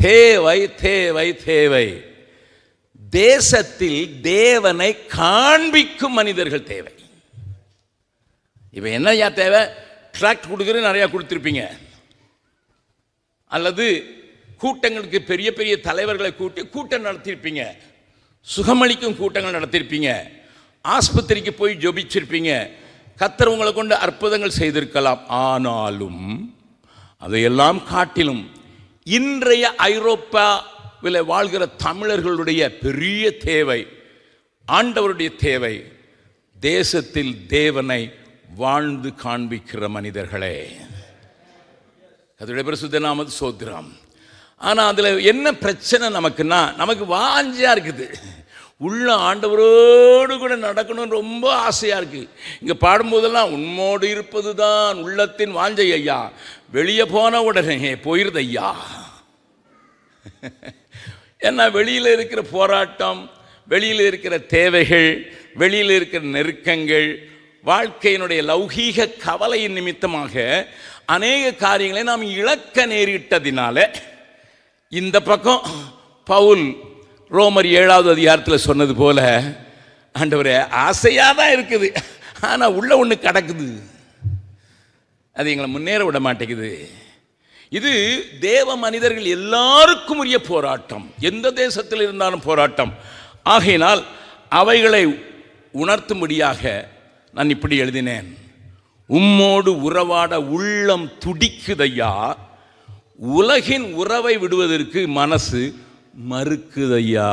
தேவை தேவை தேவை தேசத்தில் தேவனை காண்பிக்கும் மனிதர்கள் தேவை. இப்போ என்னையா தேவை? ட்ராக்ட் கொடுக்குறது நிறையா கொடுத்துருப்பீங்க. அல்லது கூட்டங்களுக்கு பெரிய பெரிய தலைவர்களை கூட்டி கூட்டம் நடத்தியிருப்பீங்க சுகமளிக்கும் கூட்டங்கள் நடத்தியிருப்பீங்க ஆஸ்பத்திரிக்கு போய் ஜொபிச்சிருப்பீங்க. கத்தர் உங்களை கொண்டு அற்புதங்கள் செய்திருக்கலாம். ஆனாலும் அதையெல்லாம் காட்டிலும் இன்றைய ஐரோப்பாவில் வாழ்கிற தமிழர்களுடைய பெரிய தேவை ஆண்டவருடைய தேவை தேசத்தில் தேவனை வாழ்ந்து காண்பிக்கிற மனிதர்களே. அதோடைய பிரசுத்த நாமது சோத்திரம். ஆனால் அதில் என்ன பிரச்சனை நமக்குன்னா நமக்கு வாஞ்சியாக இருக்குது. உள்ள ஆண்டவரோடு கூட நடக்கணும்னு ரொம்ப ஆசையாக இருக்குது இங்கே பாடும்போதெல்லாம் உண்மோடு இருப்பது தான் உள்ளத்தின் வாஞ்சை ஐயா. வெளியே போன உடனே போயிருது ஐயா ஏன்னா வெளியில் இருக்கிற போராட்டம் வெளியில் இருக்கிற தேவைகள் வெளியில் இருக்கிற நெருக்கங்கள் வாழ்க்கையினுடைய லௌகீக கவலையின் நிமித்தமாக அநேக காரியங்களை நாம் இழக்க நேரிட்டதினால இந்த பக்கம் பவுல் ரோமர் ஏழாவது அதிகாரத்தில் சொன்னது போல ஆண்டவர் ஆசையாக தான் இருக்குது. ஆனால் உள்ள ஒன்று கிடக்குது. அது எங்களை முன்னேற விட மாட்டேங்குது. இது தேவ மனிதர்கள் எல்லாருக்கும் உரிய போராட்டம். எந்த தேசத்தில் இருந்தாலும் போராட்டம். ஆகையினால் அவைகளை உணர்த்தும்படியாக நான் இப்படி எழுதினேன். உம்மோடு உறவாட உள்ளம் துடிக்குதையா? உலகின் உறவை விடுவதற்கு மனசு மறுக்குதையா?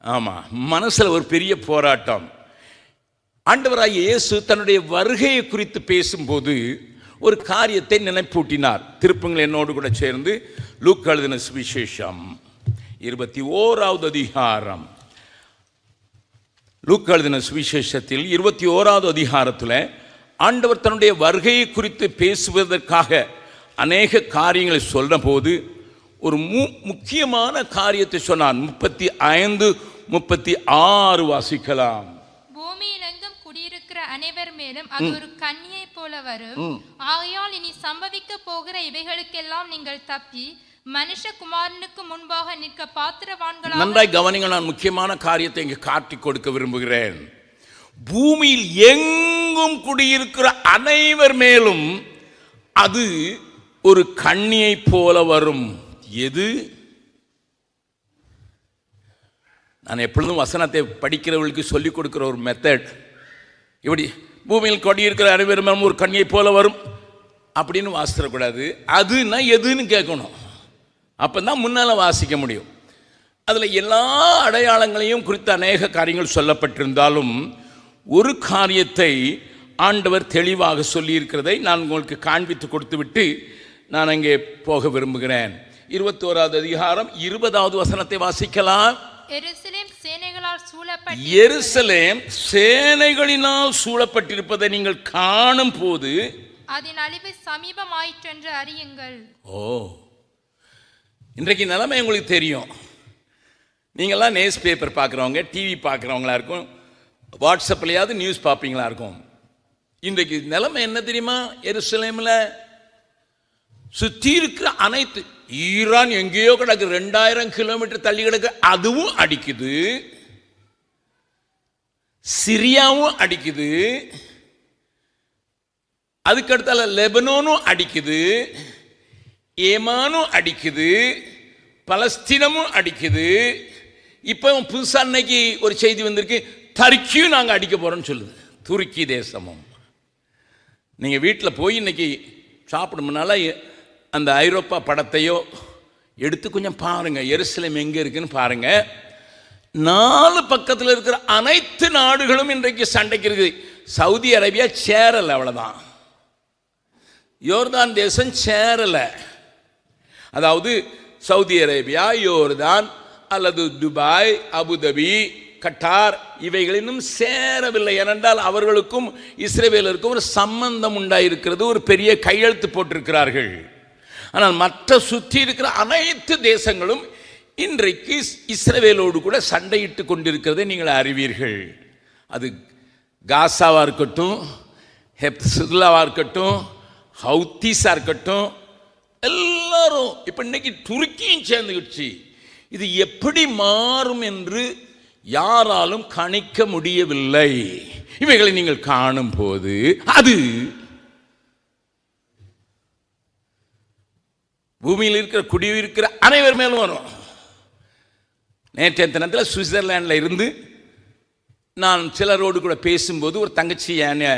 ஆமாம் மனசில் ஒரு பெரிய போராட்டம். ஆண்டவராக இயேசு தன்னுடைய வருகையை குறித்து பேசும்போது ஒரு காரியத்தை நினைப்பூட்டினார். திருப்பங்கள் என்னோடு கூட சேர்ந்து லூக் எழுதின சுவிசேஷம். இருபத்தி ஓராவது அதிகாரம். லூக் எழுதின சுவிசேஷத்தில் இருபத்தி ஓராவது அதிகாரத்தில் ஆண்டவர் தன்னுடைய வருகையை குறித்து பேசுவதற்காக அநேக காரியங்களை சொன்னபோது ஒரு மு முக்கியமான காரியத்தை சொன்னான் முப்பத்தி ஐந்து முப்பத்தி ஆறு வாசிக்கலாம் பூமியில் எங்கும் குடியிருக்கிற அனைவர் மேலும் அது ஒரு கன்னியை போல வரும். ஆகையால் இனி சம்பவிக்க போகிற இவைகளுக்கெல்லாம் நீங்கள் தப்பி மனுஷகுமாரனுக்கு முன்பாக நிற்க பாத்திரவான்களாக நன்றாய் கவனிங்க நான் முக்கியமான காரியத்தை இங்கே காட்டி கொடுக்க விரும்புகிறேன். பூமியில் எங்கும் குடியிருக்கிற அனைவர் மேலும் அது ஒரு கண்ணியை போல வரும். எது? நான் எப்பொழுதும் வசனத்தை படிக்கிறவர்களுக்கு சொல்லிக் கொடுக்கிற ஒரு மெத்தட் இப்படி பூமியில் கொடி இருக்கிற மேலும் ஒரு கண்ணியை போல வரும். அப்படின்னு வாசிடக்கூடாது அதுன்னா எதுன்னு கேட்கணும். அப்போ தான் முன்னால் வாசிக்க முடியும். அதில் எல்லா அடையாளங்களையும் குறித்த அநேக காரியங்கள் சொல்லப்பட்டிருந்தாலும் ஒரு காரியத்தை ஆண்டவர் தெளிவாக சொல்லியிருக்கிறதை நான் உங்களுக்கு காண்பித்து கொடுத்துவிட்டு நான் அங்கே போக விரும்புகிறேன். இருபத்தோராவது அதிகாரம் இருபதாவது வசனத்தை வாசிக்கலாம். எருசலேம் சேனைகளால் சூழப்பட்டு எருசலேம் சேனைகளினால் சூழப்பட்டிருப்பதை நீங்கள் காணும் போது அதன் அழிவு சமீபமாயிற்றென்று அறியுங்கள். ஓ இன்றைக்கு நிலைமை உங்களுக்கு தெரியும். நீங்கள்லாம் நியூஸ் பேப்பர் பார்க்குறவங்க டிவி பார்க்குறவங்களா இருக்கும் வாட்ஸ்அப்லையாவது நியூஸ் பார்ப்பீங்களா இருக்கும். இன்றைக்கு நிலைமை என்ன தெரியுமா? எருசலேமில் சுற்றி இருக்கிற அனைத்து ஈரான் எங்கேயோ கிடக்கு. ரெண்டாயிரம் கிலோமீட்டர் தள்ளி கிடக்கு. அதுவும் அடிக்குது. சிரியாவும் அடிக்குது. அதுக்கடுத்தால லெபனோனும் அடிக்குது. ஏமானும் அடிக்குது. பலஸ்தீனமும் அடிக்குது. இப்போ புதுசாக அன்னைக்கு ஒரு செய்தி வந்திருக்கு. தர்க்கியும் நாங்கள் அடிக்க போகிறோம்னு சொல்லுது. துருக்கி தேசமும். நீங்கள் வீட்டில் போய் இன்னைக்கு சாப்பிட அந்த ஐரோப்பா படத்தையோ எடுத்து கொஞ்சம் பாருங்கள் எருசலேம் எங்கே இருக்குன்னு பாருங்கள் நாலு பக்கத்தில் இருக்கிற அனைத்து நாடுகளும் இன்றைக்கு சண்டைக்கு இருக்குது. சவுதி அரேபியா சேரலை அவ்வளோதான் யோர்தான் தேசம் சேரலை. அதாவது சவுதி அரேபியா யோர்தான் அல்லது துபாய் அபுதபி கட்டார் இவைகள் இன்னும் சேரவில்லை. ஏனென்றால் அவர்களுக்கும் இஸ்ரேவேலருக்கும் ஒரு சம்பந்தம் உண்டாயிருக்கிறது. ஒரு பெரிய கையெழுத்து போட்டிருக்கிறார்கள். ஆனால் மற்ற சுற்றி இருக்கிற அனைத்து தேசங்களும் இன்றைக்கு இஸ்ரவேலோடு கூட சண்டையிட்டு கொண்டிருக்கிறதை நீங்கள் அறிவீர்கள். அது காசாவாக இருக்கட்டும் ஹெப்சுல்லாவாக இருக்கட்டும் ஹவுத்தீஸாக இருக்கட்டும் எல்லாரும் இப்போ இன்னைக்கு துருக்கியும் சேர்ந்துக்கிடுச்சு இது எப்படி மாறும் என்று யாராலும் கணிக்க முடியவில்லை. இவைகளை நீங்கள் காணும் போது அது பூமியில் இருக்கிற குடியிருக்கிற அனைவர் மேலும் வரும் நேற்றைய தினத்தில் சுவிட்சர்லாண்டில் இருந்து நான் சிலரோடு கூட பேசும்போது ஒரு தங்கச்சி என்னை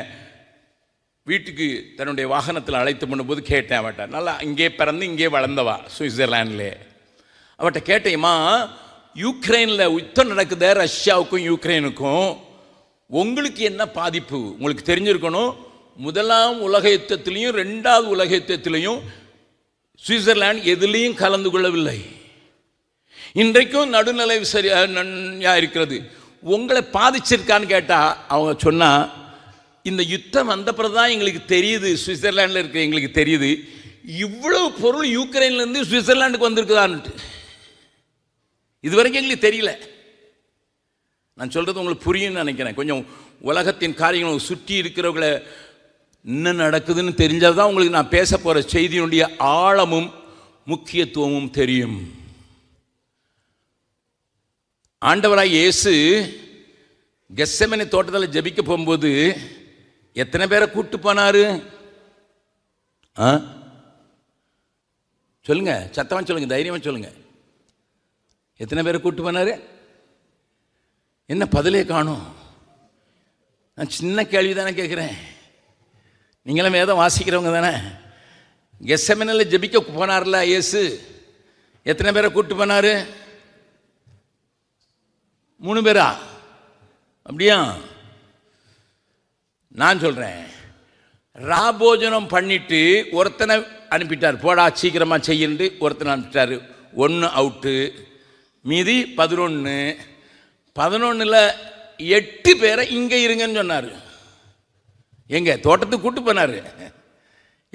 வீட்டுக்கு தன்னுடைய வாகனத்தில் அழைத்து பண்ணும்போது கேட்டேன் அவட்ட. நல்லா இங்கே பிறந்து இங்கே வளர்ந்தவா சுவிட்சர்லாண்டிலே அவட்ட கேட்டேம்மா யுக்ரைனில் யுத்தம் நடக்குது ரஷ்யாவுக்கும் யுக்ரைனுக்கும். உங்களுக்கு என்ன பாதிப்பு? உங்களுக்கு தெரிஞ்சிருக்கணும் முதலாம் உலக யுத்தத்திலையும் ரெண்டாவது உலக யுத்தத்திலையும் சுவிட்சர்லாந்து எதுலேயும் கலந்து கொள்ளவில்லை. இன்றைக்கும் நடுநிலை சரியா நன்யா இருக்கிறது. உங்களை பாதிச்சிருக்கான்னு கேட்டால் அவங்க சொன்னால் இந்த யுத்தம் வந்த தான் எங்களுக்கு தெரியுது சுவிட்சர்லாண்டில் இருக்க எங்களுக்கு தெரியுது. இவ்வளோ பொருள் யூக்ரைன்லேருந்து சுவிட்சர்லாண்டுக்கு வந்திருக்குதான்ட்டு. இது வரைக்கும் எங்களுக்கு தெரியல. நான் சொல்கிறது உங்களுக்கு புரியும்னு நினைக்கிறேன். கொஞ்சம் உலகத்தின் காரியங்களை சுற்றி இருக்கிறவங்களை என்ன நடக்குதுன்னு தெரிஞ்சால் தான் உங்களுக்கு நான் பேச போகிற செய்தியினுடைய ஆழமும் முக்கியத்துவமும் தெரியும். ஆண்டவராய் இயேசு கெஸ்ஸமனை தோட்டத்தில் ஜெபிக்க போகும்போது எத்தனை பேரை கூப்பிட்டு போனாரு? ஆ? சொல்லுங்க சத்தமாக சொல்லுங்க தைரியமாக சொல்லுங்க. எத்தனை பேரை கூப்பிட்டு போனாரு? என்ன பதிலே காணும். நான் சின்ன கேள்வி தானே கேட்குறேன் நீங்களும் வேதம் வாசிக்கிறவங்க தானே? கெசமினில் ஜெபிக்க போனார்ல இயேசு? எத்தனை பேரை கூப்பிட்டு போனார்? மூணு பேரா? அப்படியா? நான் சொல்கிறேன் ராபோஜனம் பண்ணிட்டு ஒருத்தனை அனுப்பிட்டார். போடா சீக்கிரமாக செய்யுண்டு ஒருத்தனை அனுப்பிட்டார். ஒன்று அவுட்டு. மீதி பதினொன்று பதினொன்றில் எட்டு பேரை இங்கே இருங்கன்னு சொன்னார். எங்கே தோட்டத்துக்கு கூட்டு போனார்.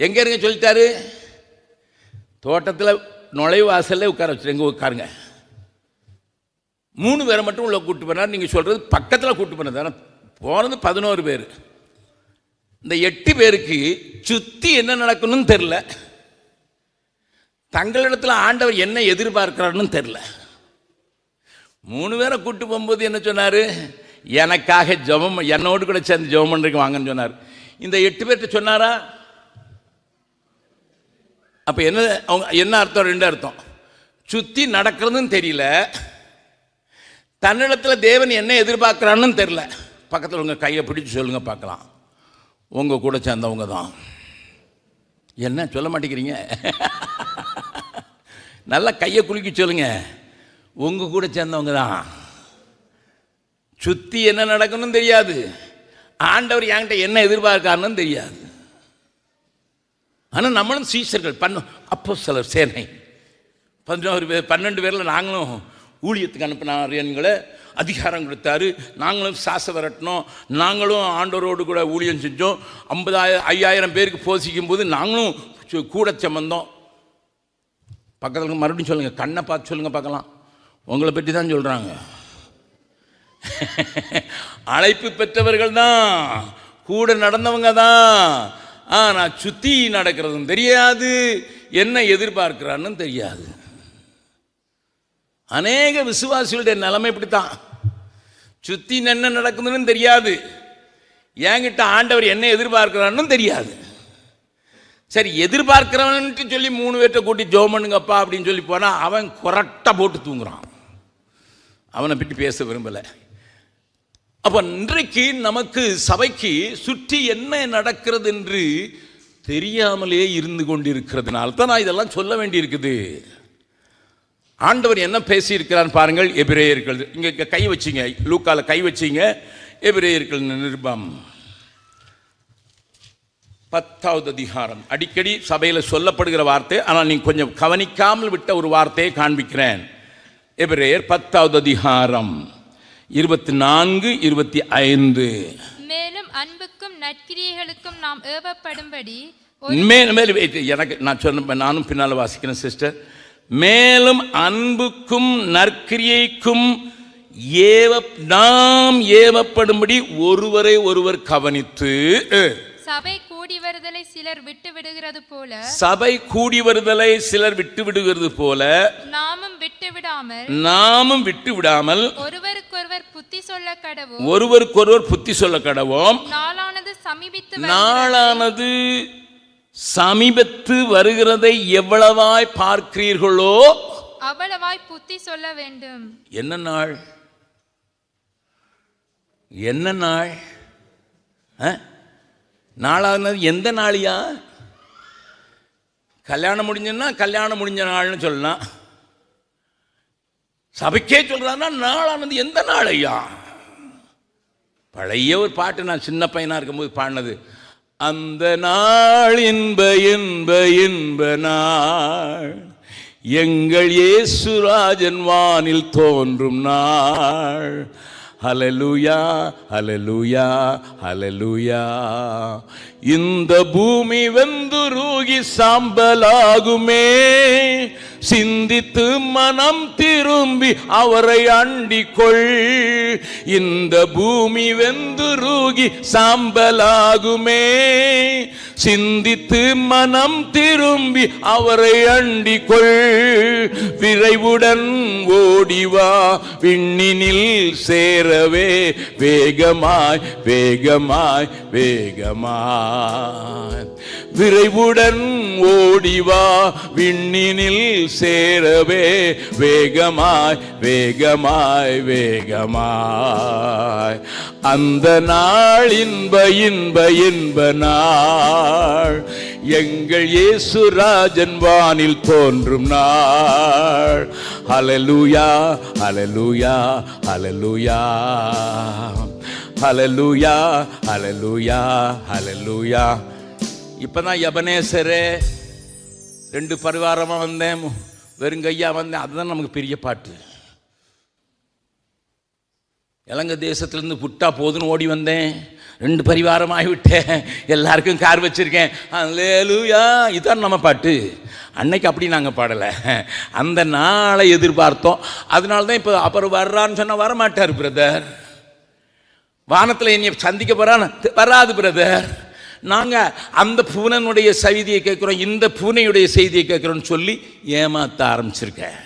எங்கே இருங்க சொல்லிட்டாரு? தோட்டத்தில் நுழைவாசல்ல உட்கார வச்சு எங்கே உட்காருங்க. மூணு பேரை மட்டும் உள்ள கூப்பிட்டு போனார். நீங்கள் சொல்கிறது பக்கத்தில் கூப்பிட்டு போனது. ஆனால் போனது பதினோரு பேர். இந்த எட்டு பேருக்கு சுற்றி என்ன நடக்கணும்னு தெரில தங்களிடத்தில் ஆண்டவர் என்ன எதிர்பார்க்கிறாருன்னு தெரில மூணு பேரை கூப்பிட்டு போகும்போது என்ன சொன்னார்? எனக்காக ஜபம் என்னோடு கூட சேர்ந்து ஜபம் பண்ணுறதுக்கு வாங்கன்னு சொன்னார். இந்த எட்டு பேர்கிட்ட சொன்னாரா? அப்போ என்ன அவங்க என்ன அர்த்தம்? ரெண்டு அர்த்தம். சுற்றி நடக்கிறதுன்னு தெரியல. தன்னிடத்தில் தேவன் என்ன எதிர்பார்க்குறான்னு தெரில பக்கத்தில் உங்கள் கையை பிடிச்சி சொல்லுங்கள் பார்க்கலாம். உங்கள் கூட சேர்ந்தவங்க தான். என்ன சொல்ல மாட்டேங்கிறீங்க? நல்லா கையை குலுக்கி சொல்லுங்கள் உங்கள் கூட சேர்ந்தவங்க தான். சுற்றி என்ன நடக்கணும்னு தெரியாது. ஆண்டவர் என்கிட்ட என்ன எதிர்பார்க்காருன்னு தெரியாது. ஆனால் நம்மளும் சீசர்கள் பண்ண அப்போ சிலர் சேனை. பதினோரு பேர் பன்னெண்டு பேரில் நாங்களும் ஊழியத்துக்கு அனுப்பினார் அதிகாரம் கொடுத்தாரு. நாங்களும் சாச விரட்டினோம். நாங்களும் ஆண்டவரோடு கூட ஊழியம் செஞ்சோம். ஐம்பதாயிரம் ஐயாயிரம் பேருக்கு போசிக்கும் போது நாங்களும் சு- கூட சம்மந்தோம் பக்கத்தில் மறுபடியும் சொல்லுங்கள் கண்ணை பார்த்து சொல்லுங்கள் பார்க்கலாம். உங்களை பற்றி தான் சொல்கிறாங்க அழைப்பு பெற்றவர்கள் தான் கூட நடந்தவங்க தான் ஆனால் சுற்றி நடக்கிறதும் தெரியாது. என்ன எதிர்பார்க்கிறான்னு தெரியாது. அநேக விசுவாசிகளுடைய நிலைமை இப்படித்தான். சுற்றி என்ன நடக்குதுன்னு தெரியாது. என்கிட்ட ஆண்டவர் என்ன எதிர்பார்க்கிறான்னு தெரியாது. சரி எதிர்பார்க்கிறவன்ட்டு சொல்லி மூணு பேர்ட்ட கூட்டி ஜோம் பண்ணுங்கப்பா அப்படின்னு சொல்லி போனால் அவன் கொரட்டா போட்டு தூங்குறான். அவனை பிட்டு பேச விரும்பலை. அப்போ இன்றைக்கு நமக்கு சபைக்கு சுற்றி என்ன நடக்கிறது என்று தெரியாமலே இருந்து கொண்டிருக்கிறதுனால தான் நான் இதெல்லாம் சொல்ல வேண்டியிருக்குது. ஆண்டவர் என்ன பேசியிருக்கிறார் பாருங்கள் எபிரேயர்கள். இங்கே கை வச்சிங்க லூக்கால கை வச்சிங்க. எபிரேயர்கள் நிருபம். பத்தாவது அதிகாரம். அடிக்கடி சபையில் சொல்லப்படுகிற வார்த்தை ஆனால் நீங்கள் கொஞ்சம் கவனிக்காமல் விட்ட ஒரு வார்த்தையை காண்பிக்கிறேன். எபிரேயர் பத்தாவது அதிகாரம். இருபத்தி நான்கு இருபத்தி ஐந்து. மேலும் அன்புக்கும் நற்கிரியைகளுக்கும் நாம் ஏவப்படும்படி மேல் மேல் wait, எனக்கு நான் சொன்ன நானும் பின்னால் வாசிக்கிறேன் சிஸ்டர் மேலும் அன்புக்கும் நற்கிரியைக்கும் ஏவ நாம் ஏவப்படும்படி ஒருவரை ஒருவர் கவனித்து சபை கூடி வருதலை சிலர் விட்டு விடுகிறது போல சபை கூடி வருதலை சிலர் விட்டு விடுகிறது போல நாமும் விட்டு விடாமல் நாமும் விட்டு விடாமல் புத்தி சொல்ல கடவும். ஒருவருக்கொருவர் புத்தி சொல்ல கடவோம். நாளானது சமீபித்து. நாளானது சமீபத்து வருகிறதை எவ்வளவாய் பார்க்கிறீர்களோ அவ்வளவாய் புத்தி சொல்ல வேண்டும். என்ன நாள்? என்ன நாள்? நாளானது எந்த நாளியா? கல்யாணம் முடிஞ்சுன்னா கல்யாணம் முடிஞ்ச நாள்னு சொல்லலாம். சபைக்கே சொல்கிறாருன்னா நாளானது எந்த நாள் ஐயா பழைய ஒரு பாட்டு நான் சின்ன பையனாக இருக்கும்போது பாடினது அந்த நாள் இன்ப இன்ப இன்ப நாள் எங்கள் இயேசுராஜன் வானில் தோன்றும் நாள் ஹலலூயா ஹலலூயா ஹலலூயா இந்த பூமி வந்து ரூகி சாம்பலாகுமே. சிந்தித்து மனம் திரும்பி அவரை அண்டிக்கொள். இந்த பூமி வெந்து ரூகி சாம்பலாகுமே. சிந்தித்து மனம் திரும்பி அவரை அண்டிக்கொள் விரைவுடன் ஓடிவா விண்ணினில் சேரவே. வேகமாய் வேகமாய் வேகமாய். விரைவுடன் ஓடிவா விண்ணினில் சேரவே. வேகமாய் வேகமாய் வேகமாய். அந்த நாள் இன்ப இன்ப இன்ப நாள். எங்கள் இயேசுராஜன் வானில் தோன்றும் நாள். அலலுயா அலலுயா அலலுயா அலலுயா அலலுயா அலலுயா இப்பதான் யபனேசரே ரெண்டு பரிவாரமாக வந்தேன். வெறுங்கையா வந்தேன். அதுதான் நமக்கு பெரிய பாட்டு. இலங்கை தேசத்துலேருந்து புட்டா போதுன்னு ஓடி வந்தேன். ரெண்டு பரிவாரம் ஆகிவிட்டேன் எல்லாருக்கும் கார் வச்சுருக்கேன். லேலுயா இதான் நம்ம பாட்டு. அன்னைக்கு அப்படி நாங்கள் பாடலை. அந்த நாளை எதிர்பார்த்தோம். அதனால தான் இப்போ அப்புறம் வர்றான்னு சொன்னால் வரமாட்டார் பிரதர் வானத்தில் என்னை சந்திக்க போகிறான்னு வராது பிரதர் நாங்கள் அந்த பூனனுடைய செய்தியை கேட்குறோம். இந்த பூனையுடைய செய்தியை கேட்குறோன்னு சொல்லி ஏமாற்ற ஆரம்பிச்சிருக்கேன்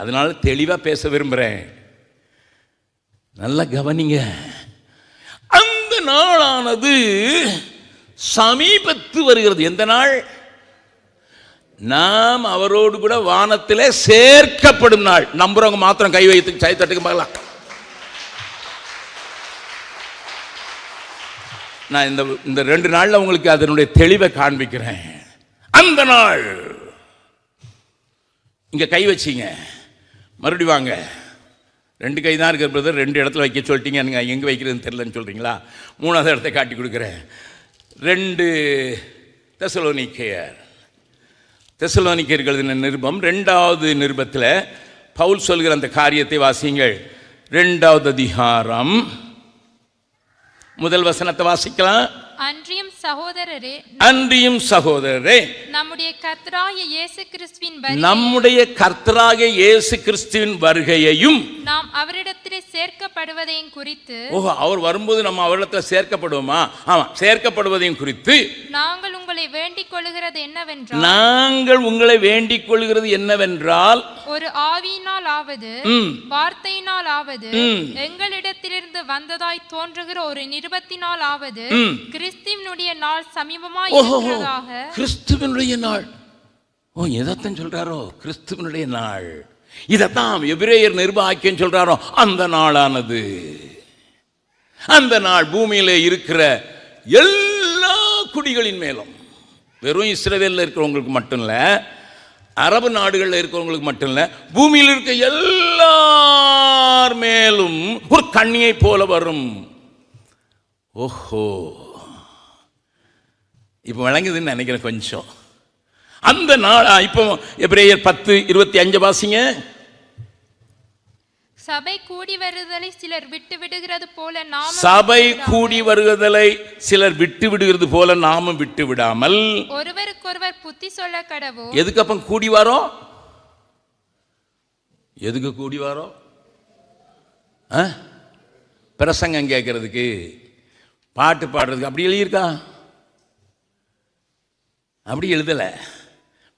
அதனால தெளிவாக பேச விரும்புகிறேன் நல்லா கவனிங்க. நாளானது சமீபத்து வருகிறது. எந்த நாள்? நாம் அவரோடு கூட வானத்தில் சேர்க்கப்படும் நாள். நம்புறவங்க மாத்திரம் கை வைத்து கை தட்டுக்கு பார்க்கலாம். நான் இந்த இந்த ரெண்டு நாள்ல உங்களுக்கு அதனுடைய தெளிவை காண்பிக்கிறேன். அந்த நாள் இங்க கை வச்சிங்க. மறுபடி வாங்க. ரெண்டு கை தான் இருக்கிற பிரதர் ரெண்டு இடத்துல வைக்க சொல்லிட்டீங்க. எனக்கு எங்கே வைக்கிறதுன்னு தெரிலன்னு சொல்கிறீங்களா மூணாவது இடத்த காட்டி கொடுக்குறேன். ரெண்டு தெசலோனிக்கையர். தெசலோனிக்கர்கள் நிருபம் ரெண்டாவது நிருபத்தில் பவுல் சொல்கிற அந்த காரியத்தை வாசியுங்கள். ரெண்டாவது அதிகாரம். முதல் வசனத்தை வாசிக்கலாம். அன்றியும் சகோதரரே அன்றியும் சகோதரரே நம்முடைய கர்த்தராகிய இயேசு கிறிஸ்துவின் நம்முடைய கர்த்தராக இயேசு கிறிஸ்துவின் வருகையையும் நாம் அவரிடத்திலே சேர்க்கப்படுவதையும் குறித்து ஓஹோ அவர் வரும்போது நம்ம அவரிடத்தில் சேர்க்கப்படுவோமா? ஆமாம் சேர்க்கப்படுவதையும் குறித்து. நாங்கள் உங்களை வேண்டிக் கொள்ளுகிறது என்னவென்றால் நாங்கள் உங்களை வேண்டிக் கொள்கிறது என்னவென்றால் ஒரு ஆவியினால் ஆவது வார்த்தையினால் ஆவது. எங்களிடத்திலிருந்து வந்ததாய் தோன்றுகிற ஒரு நிருபத்தினால் ஆவது. கிறிஸ்துவினுடைய நாள் சமீபமாய் இருக்கிறதாக. கிறிஸ்துவனுடைய நாள். ஓ எதைத்தான் சொல்றாரோ? கிறிஸ்துவனுடைய நாள். இதைத்தான் எபிரேயர் நிர்வாகியம் சொல்றாரோ அந்த நாளானது. அந்த நாள் பூமியில இருக்கிற எல்லா குடிகளின் மேலும். வெறும் இஸ்ரவேலில் இருக்கிறவங்களுக்கு மட்டும் இல்லை அரபு நாடுகளில் இருக்கிறவங்களுக்கு மட்டும் இல்லை பூமியில் இருக்க எல்லார் மேலும் ஒரு கண்ணியை போல வரும். ஓஹோ. இப்போ விளங்குதுன்னு நினைக்கிறேன் கொஞ்சம். அந்த நாள் இப்போ எப்ரேயர் பத்து இருபத்தி அஞ்சு வாசிங்க. சபை கூடி வருதலை சிலர் விட்டு விடுகிறது போல நாம சபை கூடி வருவதலை சிலர் விட்டு விடுகிறது போல நாமும் விட்டு விடாமல். ஒருவருக்கொருவர் புத்தி சொல்ல கடவோ எதுக்கு அப்ப கூடி வரோம் எதுக்கு கூடி வரோம்? பிரசங்கம் கேட்கறதுக்கு பாட்டு பாடுறதுக்கு அப்படி எழுதியிருக்கா? அப்படி எழுதலை.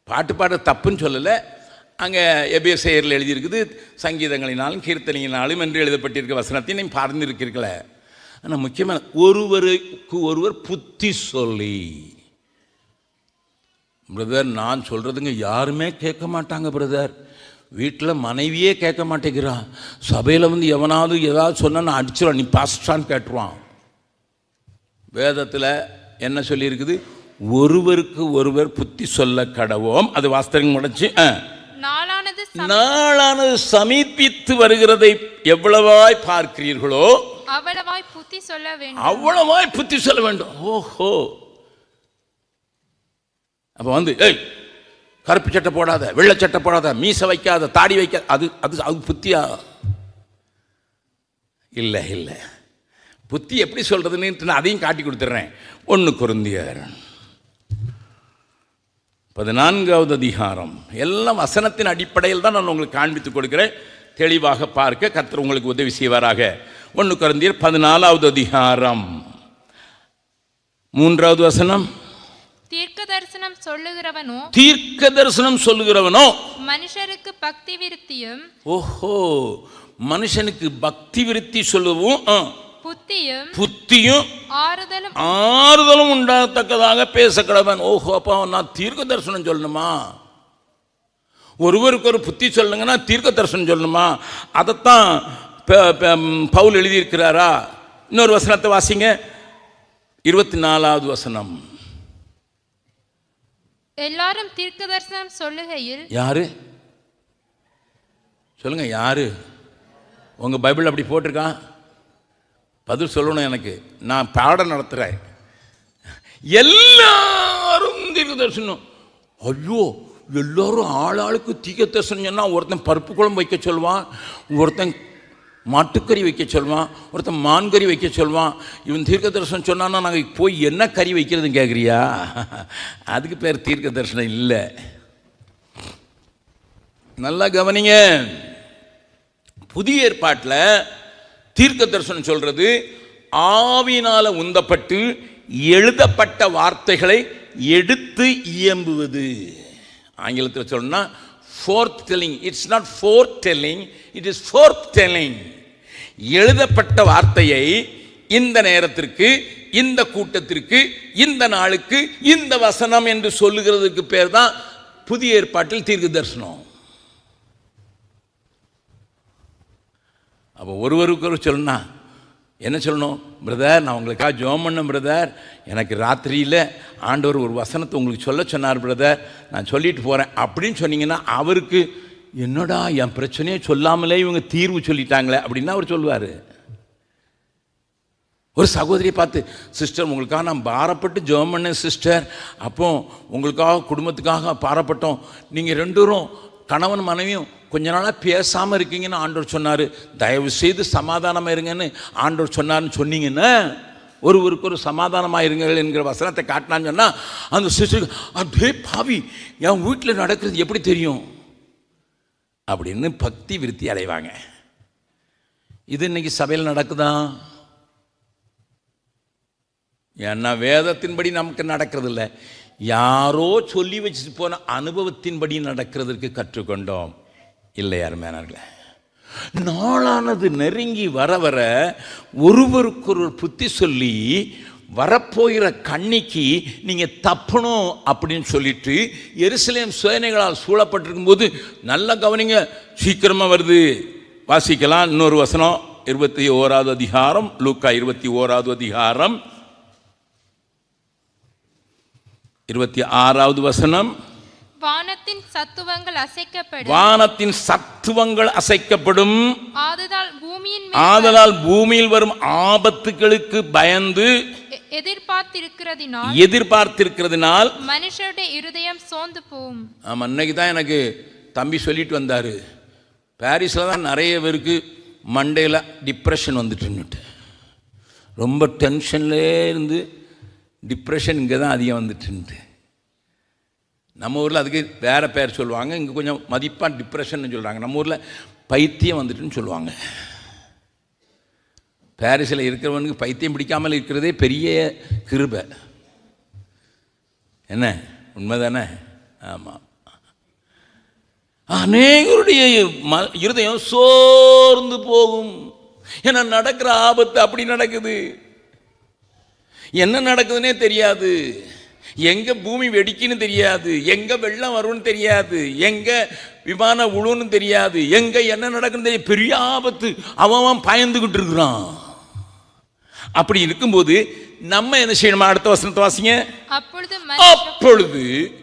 பாட்டு பாட தப்புன்னு சொல்லலை. அங்கே எபேசையரில் எழுதியிருக்குது சங்கீதங்களினாலும் கீர்த்தனையினாலும் என்று எழுதப்பட்டிருக்க வசனத்தை நீ பார்த்துருக்கீர்களே ஆனால் முக்கியமான ஒருவருக்கு ஒருவர் புத்தி சொல்லி பிரதர் நான் சொல்கிறதுங்க யாருமே கேட்க மாட்டாங்க பிரதர் வீட்டில் மனைவியே கேட்க மாட்டேங்கிறான். சபையில் வந்து எவனாவது ஏதாவது சொன்னால் நான் அடிச்சிடுவான் நீ பாஸ்டான்னு கேட்டுருவான். வேதத்தில் என்ன சொல்லியிருக்குது? ஒருவருக்கு ஒருவர் புத்தி சொல்ல கடவோம். அது வாஸ்தவம் முடைச்சு. நாளானது சம- நாளானது சமீபித்து வருகிறதை எவ்வளவாய் பார்க்கிறீர்களோ அவ்வளவாய் புத்தி சொல்ல வேண்டும். அவ்வளவாய் புத்தி சொல்ல வேண்டும். ஓஹோ. அப்போ வந்து ஏய் கருப்பு சட்டை போடாத வெள்ளை சட்டை போடாத மீசை வைக்காத தாடி வைக்காத அது அது அது புத்தியா? இல்லை இல்லை. புத்தி எப்படி சொல்றதுன்னு நான் அதையும் காட்டி கொடுத்துட்றேன் ஒன்று குருந்தியர் பதினான்காவது அதிகாரம். எல்லாம் வசனத்தின் அடிப்படையில் தான் நான் உங்களுக்கு காண்பித்து கொடுக்கிறேன். தெளிவாக பார்க்க கர்த்தர் உங்களுக்கு உதவி செய்வாராக. ஒன்று குருந்தியர் பதினாலாவது அதிகாரம். மூன்றாவது வசனம். தீர்க்க தரிசனம் சொல்லுகிறவனோ தீர்க்க தரிசனம் சொல்லுகிறவனோ மனுஷருக்கு பக்தி விருத்தியும் ஓஹோ மனுஷனுக்கு பக்தி விருத்தி சொல்லவும். புத்தியும் புத்தியும் ஆறுதலும் ஆறுதலும் உண்டாகத்தக்கதாக பேச கடவன் ஓஹோ அப்போ நான் தீர்க்க தரிசனம் சொல்லணுமா? ஒருவருக்கு ஒரு புத்தி சொல்லுங்கன்னா தீர்க்க தரிசனம் சொல்லணுமா? அதைத்தான் பவுல் எழுதியிருக்கிறாரா? இன்னொரு வசனத்தை வாசிங்க. இருபத்தி நாலாவது வசனம். எல்லாரும் தீர்க்க தரிசனம் சொல்லுகையில் யாரு? சொல்லுங்க யாரு? உங்க பைபிள் அப்படி போட்டிருக்கான் பதில் சொல்லணும் எனக்கு. நான் பாடம் நடத்துகிறேன் எல்லாரும் தீர்க்க தரிசனம். ஐயோ எல்லோரும் ஆளாளுக்கு தீர்க்க தரிசனம் சொன்னால் ஒருத்தன் பருப்பு குழம்பு வைக்க சொல்லுவான் ஒருத்தன் மாட்டுக்கறி வைக்க சொல்லுவான் ஒருத்தன் மான்கறி வைக்க சொல்லுவான். இவன் தீர்க்க தரிசனம் சொன்னான்னா நாங்கள் போய் என்ன கறி வைக்கிறதுன்னு கேட்குறியா அதுக்கு பேர் தீர்க்க தரிசனம் இல்லை. நல்லா கவனிங்க. புதிய ஏற்பாட்டில் தீர்க்க தரிசனம் சொல்கிறது ஆவினால் உந்தப்பட்டு எழுதப்பட்ட வார்த்தைகளை எடுத்து இயம்புவது. ஆங்கிலத்தில் சொல்லணும்னா forth telling it's not forth telling it is forth telling எழுதப்பட்ட வார்த்தையை இந்த நேரத்திற்கு இந்த கூட்டத்திற்கு இந்த நாளுக்கு இந்த வசனம் என்று சொல்லுகிறதுக்கு பேர் தான் புதிய ஏற்பாட்டில் தீர்க்க தரிசனம் அப்போ ஒருவருக்கு ஒரு என்ன சொல்லணும்? பிரதர் நான் உங்களுக்காக ஜோம் பண்ணேன் பிரதர் எனக்கு ராத்திரியில் ஆண்டவர் ஒரு வசனத்தை உங்களுக்கு சொல்ல சொன்னார் பிரதர் நான் சொல்லிட்டு போகிறேன் அப்படின்னு சொன்னீங்கன்னா அவருக்கு என்னடா என் பிரச்சனையே சொல்லாமலே இவங்க தீர்வு சொல்லிட்டாங்களே அப்படின்னு அவர் சொல்லுவார். ஒரு சகோதரியை பார்த்து சிஸ்டர் உங்களுக்காக நான் பாரப்பட்டு ஜெபம் பண்ணேன் சிஸ்டர் அப்போ உங்களுக்காக குடும்பத்துக்காக பாரப்பட்டோம். நீங்கள் ரெண்டரும் கணவன் மனைவியும் கொஞ்ச நாளாக பேசாமல் இருக்கீங்கன்னு ஆண்டவர் சொன்னார். தயவு செய்து சமாதானமாக இருங்கன்னு ஆண்டவர் சொன்னார்னு சொன்னீங்கன்னா ஒருவருக்கு ஒரு சமாதானமாக இருங்கள் என்கிற வசனத்தை காட்டினான்னு சொன்னால் அந்த சிஸ்டருக்கு அப்படியே பாவி என் வீட்டில் நடக்கிறது எப்படி தெரியும்? அப்படின்னு பக்தி விருத்தி அடைவாங்க. இது இன்னைக்கு சபையில் நடக்குதா? ஏன்னா வேதத்தின்படி நமக்கு நடக்கிறதில்ல. யாரோ சொல்லி வச்சுட்டு போன அனுபவத்தின்படி நடக்கிறதற்கு கற்றுக்கொண்டோம். இல்லை மேனர்களே நாளானது நெருங்கி வர வர ஒருவருக்கொருவர் புத்தி சொல்லி வரப்போகிற கண்ணிக்கு நீங்கள் தப்பணும் அப்படின்னு சொல்லிட்டு எருசலேம் சுயனைகளால் சூழப்பட்டிருக்கும் போது நல்ல கவனிங்க சீக்கிரமாக வருது. வாசிக்கலாம் இன்னொரு வசனம் இருபத்தி ஓராவது அதிகாரம் லூக்கா இருபத்தி ஓராவது அதிகாரம். இருபத்தி ஆறாவது வசனம். வானத்தின் சத்துவங்கள் அசைக்கப்படும். வானத்தின் சத்துவங்கள் அசைக்கப்படும். ஆததால் பூமியின் ஆதலால் பூமியில் வரும் ஆபத்துகளுக்கு பயந்து எதிர்பார்த்திருக்கிறதினால் எதிர்பார்த்திருக்கிறதுனால் மனுஷருடைய இருதயம் சோர்ந்து போகும். ஆமாம் அன்னைக்கு தான் எனக்கு தம்பி சொல்லிட்டு வந்தார். பாரிஸில் தான் நிறைய பேருக்கு மண்டேல டிப்ரெஷன் வந்துட்டுன்னுட்டு. ரொம்ப டென்ஷன்லே இருந்து டிப்ரெஷன் இங்கே தான் அதிகம் வந்துட்டுன்ட்டு. நம்ம ஊரில் அதுக்கு வேறு பேர் சொல்லுவாங்க. இங்கே கொஞ்சம் மதிப்பாக டிப்ரெஷன் சொல்கிறாங்க நம்ம ஊரில் பைத்தியம் வந்துட்டுன்னு சொல்லுவாங்க. பாரிஸில் இருக்கிறவனுக்கு பைத்தியம் பிடிக்காமல் இருக்கிறதே பெரிய கிருபை. என்ன? உண்மைதானே? ஆமாம் அநேகருடைய ம இருதயம் சோர்ந்து போகும். ஏன்னா நடக்கிற ஆபத்து அப்படி நடக்குது. என்ன நடக்குதுன்னே தெரியாது. எங்க பூமி வெடிக்குன்னு தெரியாது. எங்க வெள்ளம் வரும்னு தெரியாது. எங்க விமானம் உழுன்னு தெரியாது. எங்க என்ன நடக்குன்னு தெரியாது. பெரிய ஆபத்து. அவன் பயந்துகிட்டு இருக்கிறான். அப்படி இருக்கும்போது நம்ம என்ன செய்யணுமா? அடுத்த வசனத்தை வாசிங்க. அப்பொழுது மனுஷ- அப்பொழுது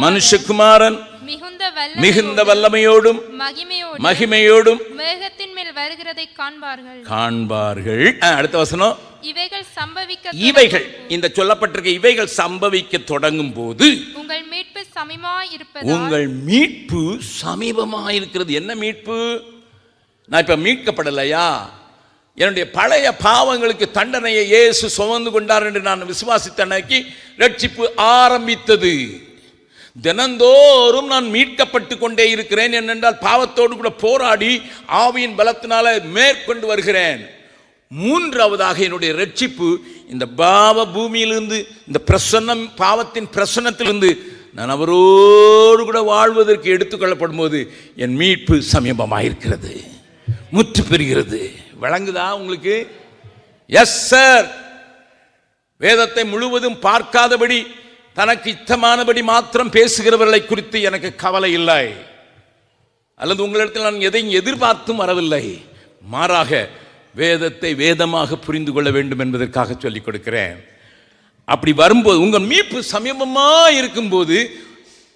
மனுஷகுமாரன் மிகுந்த வல்ல மிகுந்த வல்லமையோடும் மகிமையோடு மகிமையோடும் மேகத்தின் மேல் வருகிறதை காண்பார்கள். காண்பார்கள். அடுத்த வசனம். இவைகள் சம்பவிக்க இவைகள் இந்த சொல்லப்பட்டிருக்க இவைகள் சம்பவிக்க தொடங்கும் போது உங்கள் மீட்பு இருப்பதால் உங்கள் மீட்பு சமீபமாக இருக்கிறது என்ன மீட்பு? நான் இப்ப மீட்கப்படலையா? என்னுடைய பழைய பாவங்களுக்கு தண்டனையை இயேசு சுமந்து கொண்டார் என்று நான் விசுவாசித்த அன்னைக்கு ரட்சிப்பு ஆரம்பித்தது. தினந்தோறும் நான் மீட்கப்பட்டு கொண்டே இருக்கிறேன் என்னென்றால் பாவத்தோடு கூட போராடி ஆவியின் பலத்தினால மேற்கொண்டு வருகிறேன். மூன்றாவதாக என்னுடைய ரட்சிப்பு இந்த பாவ பூமியிலிருந்து இந்த பிரசன்னம் பாவத்தின் பிரசன்னத்திலிருந்து நான் அவரோடு கூட வாழ்வதற்கு எடுத்துக்கொள்ளப்படும் போது என் மீட்பு சமீபமாயிருக்கிறது. முற்று பெறுகிறது. விளங்குதா உங்களுக்கு? எஸ் சார் வேதத்தை முழுவதும் பார்க்காதபடி தனக்கு இத்தமானபடி மாத்திரம் பேசுகிறவர்களை குறித்து எனக்கு கவலை இல்லை. அல்லது உங்களிடத்தில் நான் எதையும் எதிர்பார்த்தும் வரவில்லை. மாறாக வேதத்தை வேதமாக புரிந்து கொள்ள வேண்டும் என்பதற்காக சொல்லிக் கொடுக்கிறேன். அப்படி வரும்போது உங்கள் மீட்பு சமீபமா இருக்கும்போது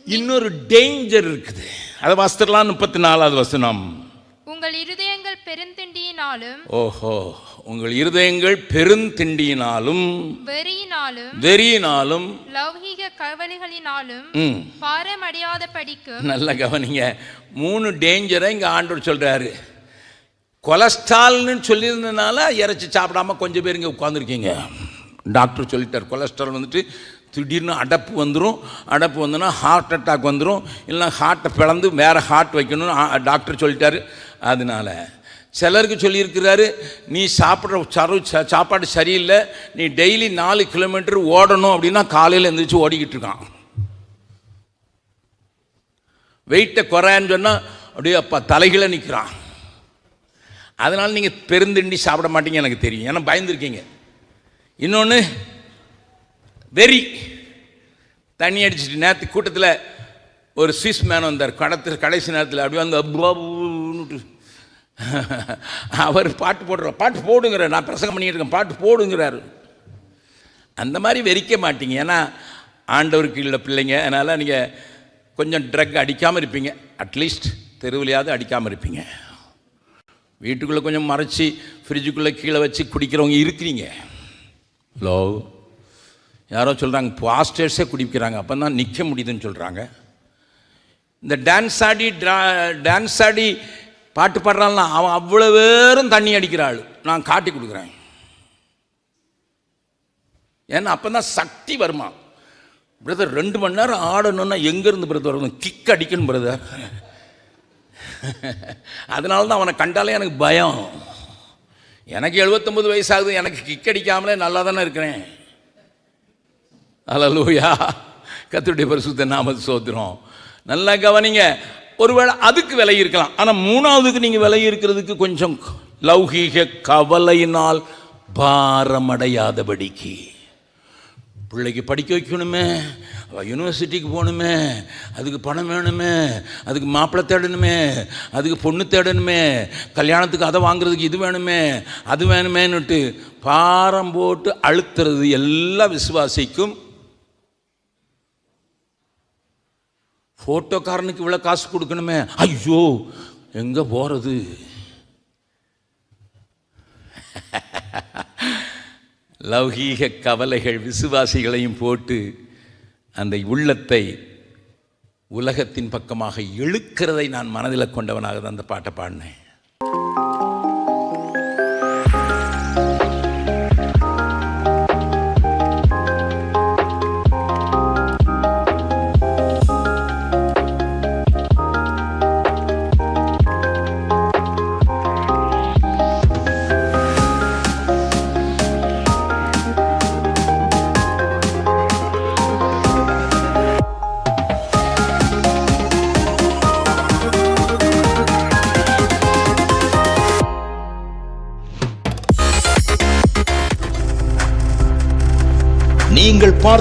இன்னொரு டேஞ்சர் இருக்குது. அதை வாசித்துடலாம் முப்பத்தி நாலாவது வசனம். உங்கள் இருதயங்கள் பெருந்திண்டியினாலும் ஓஹோ உங்கள் இருதயங்கள் பெருந்திண்டியினாலும் வெறியினாலும் வெறியினாலும் லௌகீக கவலைகளினாலும் பாரமடையாத படிக்கும் நல்ல கவனிங்க. மூணு டேஞ்சரை இங்கே ஆண்டவர் சொல்கிறாரு கொலஸ்ட்ரால்னு சொல்லியிருந்தனால இறைச்சி சாப்பிடாம கொஞ்சம் பேர் இங்கே உட்காந்துருக்கீங்க டாக்டர் சொல்லிட்டார் கொலஸ்ட்ரால் வந்துட்டு திடீர்னு அடப்பு வந்துடும் அடப்பு வந்துன்னா ஹார்ட் அட்டாக் வந்துடும் இல்லைன்னா ஹார்ட்டை பிளந்து வேறு ஹார்ட் வைக்கணும்னு டாக்டர் சொல்லிட்டாரு. அதனால சிலருக்கு சொல்லியிருக்கிறாரு நீ சாப்பிட்ற சரு ச- சாப்பாடு சரியில்லை. நீ டெய்லி நாலு கிலோமீட்டர் ஓடணும் அப்படின்னா காலையில் எழுந்திரிச்சு ஓடிக்கிட்டு இருக்கான். வெயிட்டை குறையான்னு சொன்னால் அப்படியே அப்பா தலைகளை நிற்கிறான் அதனால் நீங்கள் பெருந்திண்டி சாப்பிட மாட்டீங்க எனக்கு தெரியும். ஏன்னா பயந்துருக்கீங்க. இன்னொன்று வெறி. தண்ணி அடிச்சிட்டு நேற்று கூட்டத்தில் ஒரு சுவிஸ் மேன் வந்தார். கடத்து கடைசி நேரத்தில் அப்படியே வந்து அப்பாவுன்னுட்டு அவர் பாட்டு போடுற பாட்டு போடுங்கிறார். நான் பிரசங்கம் பண்ணிட்டு இருக்கேன். பாட்டு போடுங்கிறாரு. அந்த மாதிரி வெறிக்க மாட்டீங்க. ஏன்னா ஆண்டவருக்கு உள்ள பிள்ளைங்க. அதனால் நீங்கள் கொஞ்சம் ட்ரக் அடிக்காமல் இருப்பீங்க. அட்லீஸ்ட் தெருவிலையாவது அடிக்காமல் இருப்பீங்க. வீட்டுக்குள்ளே கொஞ்சம் மறைச்சி ஃப்ரிட்ஜுக்குள்ளே கீழே வச்சு குடிக்கிறவங்க இருக்கிறீங்க. ஹலோ யாரோ சொல்கிறாங்க பாஸ்டர்ஸே குடிக்கிறாங்க. அப்போ தான் நிற்க முடியுதுன்னு சொல்கிறாங்க இந்த டான்ஸ் ஆடி டான்ஸ் ஆடி பாட்டு பாடுறான்னா அவன் அவ்வளோ பேரும் தண்ணி அடிக்கிறாள். நான் காட்டி கொடுக்குறேன். ஏன்னா அப்போ தான் சக்தி வருமா? பிரதர் ரெண்டு மணி நேரம் ஆடணும்னா எங்கேருந்து பிரதர் வரணும்? கிக் அடிக்கணும் பிரதர் அதனால தான் அவனை கண்டாலே எனக்கு பயம். எனக்கு எழுபத்தொம்பது வயசாகுது எனக்கு கிக் அடிக்காமலே நல்லா தானே இருக்கிறேன். அலலூயா கத்துடைய பரிசுத்த நாம சோத்திரம். நல்லா கவனிங்க. ஒருவேளை அதுக்கு விலை இருக்கலாம். ஆனால் மூணாவதுக்கு நீங்கள் விலை இருக்கிறதுக்கு கொஞ்சம் லௌகீக கவலையினால் பாரமடையாதபடிக்கு. பிள்ளைக்கு படிக்க வைக்கணுமே யூனிவர்சிட்டிக்கு போகணுமே அதுக்கு பணம் வேணுமே அதுக்கு மாப்பிள்ளை தேடணுமே அதுக்கு பொண்ணு தேடணுமே கல்யாணத்துக்கு அதை வாங்குறதுக்கு இது வேணுமே அது வேணுமேன்னுட்டு பாரம் போட்டு அழுத்துறது எல்லா விசுவாசிக்கும். ஃபோட்டோக்காரனுக்கு இவ்வளோ காசு கொடுக்கணுமே ஐயோ எங்கே போகிறது லௌகீக கவலைகள் விசுவாசிகளையும் போட்டு அந்த உள்ளத்தை உலகத்தின் பக்கமாக இழுக்கிறதை நான் மனதில் கொண்டவனாக தான் அந்த பாட்டை பாடினேன்.